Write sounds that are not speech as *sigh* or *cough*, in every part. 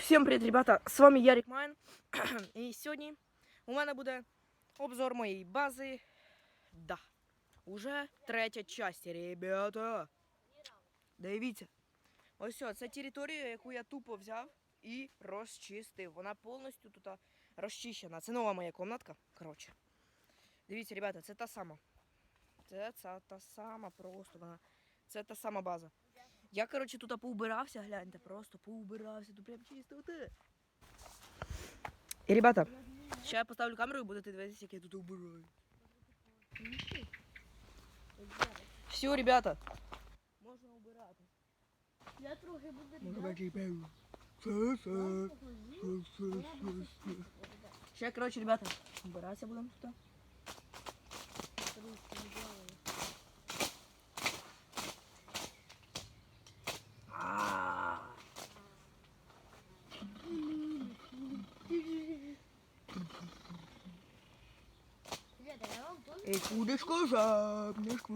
всім привіт, ребята! З вами Ярик Майн. *clears throat* І сьогодні у мене буде обзор моєї бази. Да. Уже третя часть, ребята. Дивіться. Ось о, це територія, яку я тупо взяв і розчистив. Вона повністю тут розчищена. Це нова моя комнатка. Коротше. Дивіться, ребята, це та сама. Це, та сама просто. Вона. Та сама база. Я, коротше, тут поубирався, гляньте, просто поубирався, тут прям чисто. оте. І, ребята, ще я поставлю камеру і будете дивитися, як я тут убираю. Все, ребята. Можна убирати. Я трохи буду Ще, коротше, ребята, убиратися будемо тут. Кудышку жабнышку.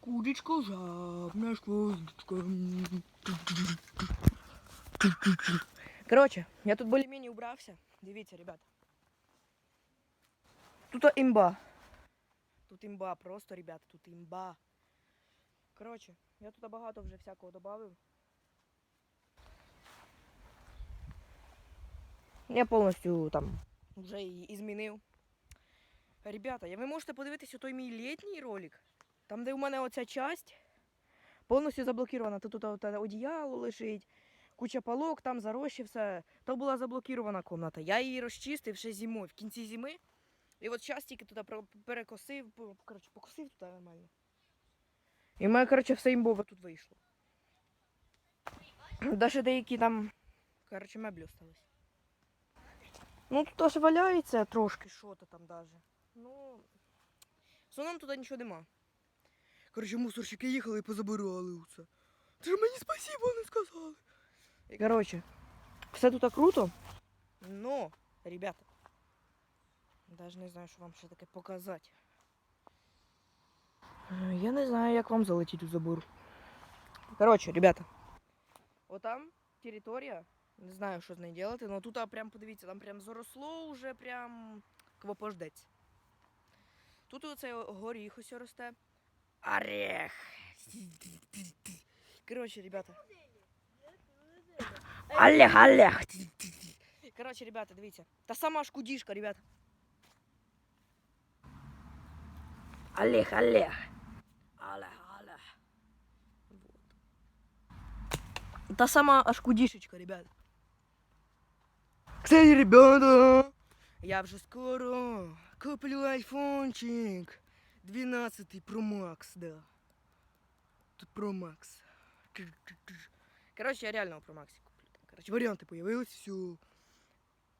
Кудочку жабнышку. Короче, я тут более-менее убрался. Дивите, ребята. Тут імба. Тут імба, просто, ребят, тут імба. Короче, я тут багато вже всякого додав. Я повністю там вже і, змінив. Ребята, ви можете подивитися той мій літній ролик. Там, де у мене оця часть повністю заблокірована. Тут, тут, одіяло лежить, куча палок, там зарощі, все. То була заблокірована кімната. Я її розчистив ще зимою, в кінці зими. І от зараз тільки туди перекосив, коротше, покосив туди нормально. І в мене, коротше, все імбове тут вийшло. Навіть деякі там, коротше, меблі остались. Ну, тут аж валяється трошки, що то там даже. Ну, в основному туди нічого нема. Коротше, мусорщики їхали і позабирали усе. Ти ж мені спасибо не сказали. Коротше, все тут круто. Но, ребята, навіть не знаю, що вам ще таке показати. Е, Я не знаю, як вам залетіти у забор. Коротше, ребята, отам територія. Не знаю, що з нею робити, але тут прям подивіться, там прям заросло уже прям квопождець. Тут оце горіх ось росте. Орех. Короче, ребята. Олег, Олег. Короче, ребята, дивіться. Та сама шкудішка, ребята. Олег, Олег. Олег, Олег. Вот. Та сама ашкудішечка, ребята. Кстати, ребята, я вже скоро куплю айфончик. 12 Pro Max, да. Тут Pro Max. Короче, я реально Pro Max куплю. Короче, варіанти появились, все.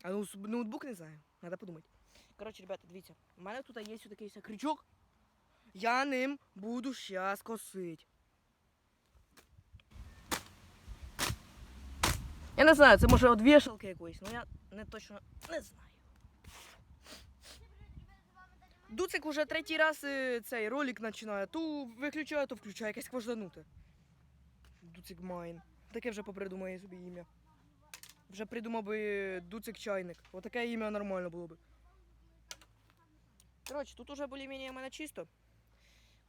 А ну, с- ноутбук не знаю, надо подумати. Короче, ребята, дивіться, у мене тут є ось такий ось крючок. Я ним буду щас косить. Я не знаю, це може від вішалки якоїсь, але я не точно не знаю. Дуцик уже третій раз е, цей ролик починає. То виключає, то включає якесь кваждануте. Дуцик Майн. Таке вже попридумає собі ім'я. Вже придумав би Дуцик чайник. Отаке ім'я нормально було би. Коротше, тут уже більш-менш мене чисто.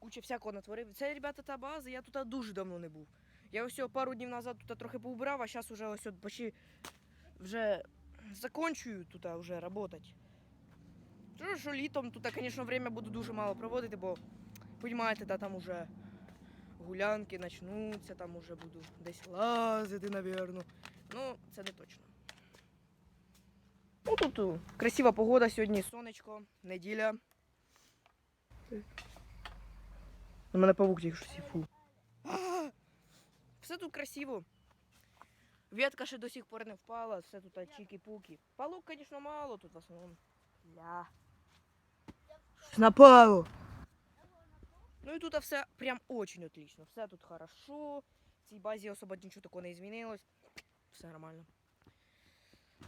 Куча всякого натворив. Це, ребята, та база, я тут дуже давно не був. Я ось пару днів назад тут трохи поубирав, а зараз уже ось почти вже закончую тут вже працювати. Чую, що літом тут, звісно, время буду дуже мало проводити, бо, розумієте, да, там уже гулянки почнуться, там уже буду десь лазити, напевно. Ну, це не точно. Ну, тут красива погода сьогодні, сонечко, неділя. У мене павук тільки що сів, фу. А! Все тут красиво. Ветка ще до сих пор не впала, все тут чікі-пуки. Палок, звісно, мало тут в основному. Ля. Щось Напало. Ну і тут все прям очень отлично. Все тут хорошо, В цій базі особо нічого такого не змінилось. Все нормально.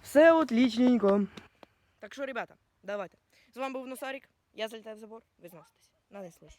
Все отлічненько. Так що, ребята, давайте. З вами був Носарік. Я залітаю в забор. Ви зноситесь. Нанеслись.